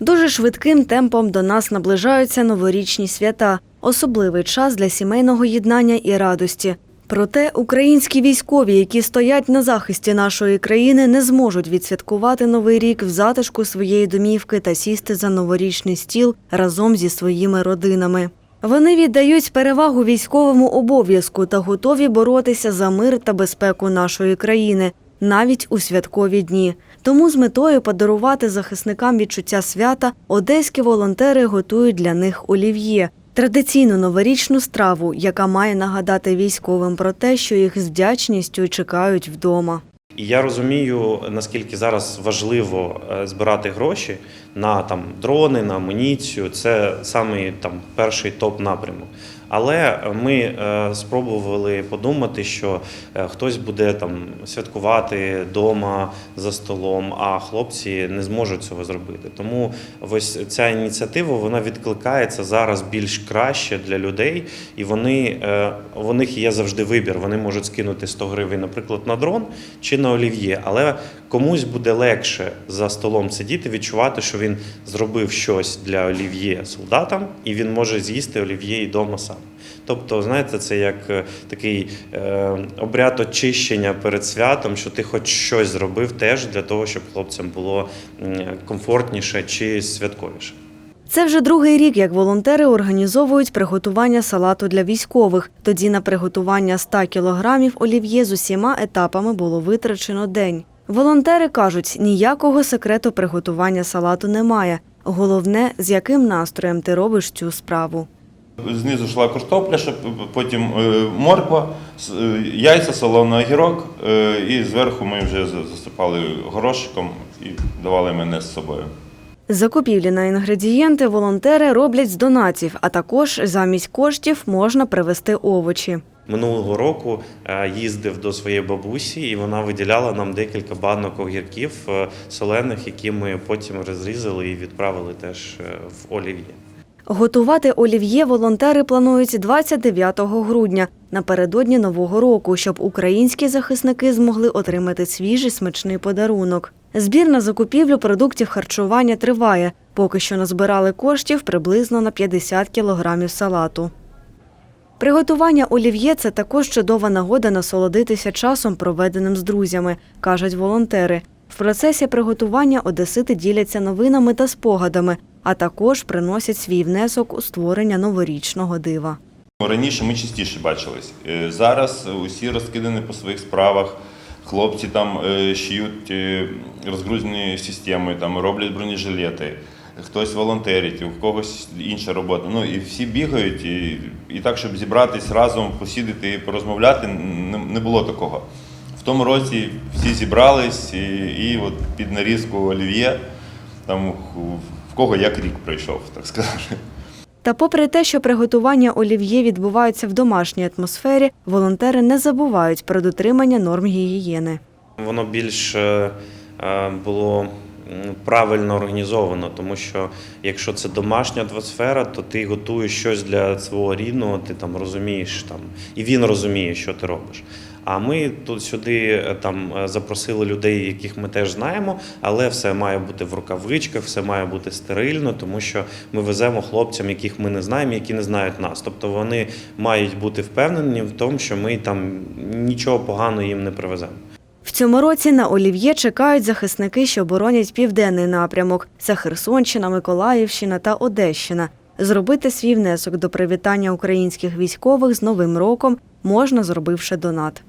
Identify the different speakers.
Speaker 1: Дуже швидким темпом до нас наближаються новорічні свята, особливий час для сімейного єднання і радості. Проте українські військові, які стоять на захисті нашої країни, не зможуть відсвяткувати новий рік в затишку своєї домівки та сісти за новорічний стіл разом зі своїми родинами. Вони віддають перевагу військовому обов'язку та готові боротися за мир та безпеку нашої країни навіть у святкові дні. Тому з метою подарувати захисникам відчуття свята одеські волонтери готують для них олів'є традиційну новорічну страву, яка має нагадати військовим про те, що їх з вдячністю чекають вдома.
Speaker 2: Я розумію, наскільки зараз важливо е, збирати гроші на там дрони, на амуніцію. Це саме там перший топ напрямок. Але ми е, спробували подумати, що е, хтось буде там святкувати вдома за столом, а хлопці не зможуть цього зробити. Тому ось ця ініціатива вона відкликається зараз більш краще для людей, і вони е, у них є завжди вибір. Вони можуть скинути 100 гривень, наприклад, на дрон чи на олів'є. Але комусь буде легше за столом сидіти, відчувати, що він зробив щось для олів'є солдатам, і він може з'їсти олів'є і вдома сам. Тобто, знаєте, це як е, такий е, обряд очищення перед святом, що ти хоч щось зробив теж для того, щоб хлопцям було комфортніше чи святковіше.
Speaker 1: Це вже другий рік, як волонтери організовують приготування салату для військових. Тоді на приготування 100 кілограмів олів'є з усіма етапами було витрачено день. Волонтери кажуть, ніякого секрету приготування салату немає. Головне, з яким настроєм ти робиш цю справу.
Speaker 3: Знизу йшла картопля, потім е, морква, е, яйця, солоний огірок, е, і зверху ми вже засипали горошиком і давали мене з собою.
Speaker 1: Закупівлі на інгредієнти волонтери роблять з донатів, а також замість коштів можна привезти овочі.
Speaker 2: Минулого року е, їздив до своєї бабусі, і вона виділяла нам декілька банок огірків е, солених, які ми потім розрізали і відправили теж е, в олів'є.
Speaker 1: Готувати олів'є волонтери планують 29 грудня напередодні нового року, щоб українські захисники змогли отримати свіжий смачний подарунок. Збір на закупівлю продуктів харчування триває. Поки що назбирали коштів приблизно на 50 кілограмів салату. Приготування олів'є це також чудова нагода насолодитися часом, проведеним з друзями, кажуть волонтери. В процесі приготування одесити діляться новинами та спогадами, а також приносять свій внесок у створення новорічного дива.
Speaker 3: Раніше ми частіше бачились. Е, Зараз усі розкидані по своїх справах. Хлопці там е, шиють е, розгрузні системи, там роблять бронежилети, хтось волонтерить, у когось інша робота. Ну і всі бігають, і, і так, щоб зібратись разом, посідати і порозмовляти, не, не було такого. В тому році всі зібрались і, і от під нарізку олів'є, там в кого як рік пройшов, так сказати.
Speaker 1: Та попри те, що приготування олів'є відбуваються в домашній атмосфері, волонтери не забувають про дотримання норм гігієни.
Speaker 2: Воно більш е, було правильно організовано, тому що якщо це домашня атмосфера, то ти готуєш щось для свого рідного, ти там розумієш там, і він розуміє, що ти робиш. А ми тут сюди е, там е, запросили людей, яких ми теж знаємо, але все має бути в рукавичках, все має бути стерильно, тому що ми веземо хлопцям, яких ми не знаємо, які не знають нас. Тобто вони мають бути впевнені в тому, що ми там нічого поганого їм не привеземо.
Speaker 1: Цьому році на олів'є чекають захисники, що боронять південний напрямок. Це Херсонщина, Миколаївщина та Одещина. Зробити свій внесок до привітання українських військових з Новим роком можна, зробивши донат.